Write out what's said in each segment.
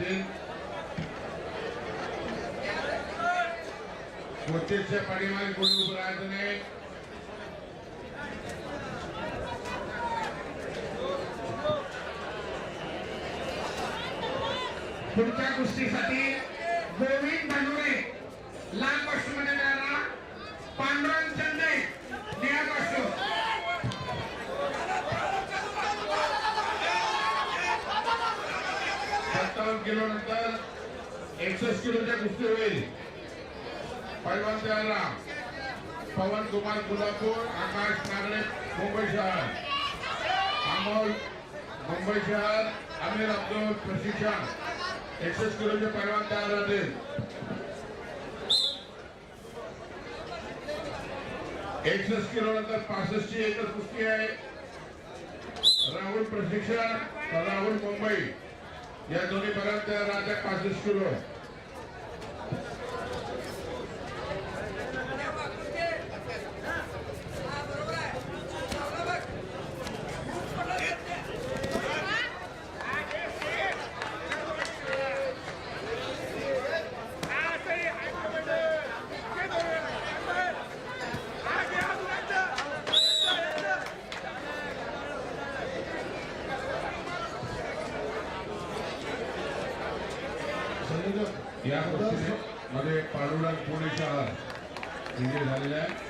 असतील कोचेसच्या पाठीमागे कोणी उभं राहायचं नाही पुढच्या गोष्टीसाठी सत्तावन्न एकसष्ट किलोच्या कुस्ती होईल. पैलवान तयार पवन कुमार कोल्हापूर आकाश नागडे मुंबई शहर. अमोल मुंबई शहर अमीर अब्दुल प्रशिक्षण. एकसष्ट किलोचे पैलवान तयार राहतील. एकसष्ट किलो नंतर पासष्ट ची एकच कुस्ती आहे. राहुल प्रशिक्षण राहुल मुंबई. या दोन्ही पर्यंत राजा पासष्ट किलो संयोजक या कुस्तीने मध्ये पांडुरंग पुणे शाळा विजय झालेल्या आहे.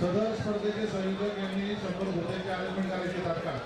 सदर स्पर्धेचे संयोजक यांनी शंभर होत्याचे आयोजन करायचे तात्काळ.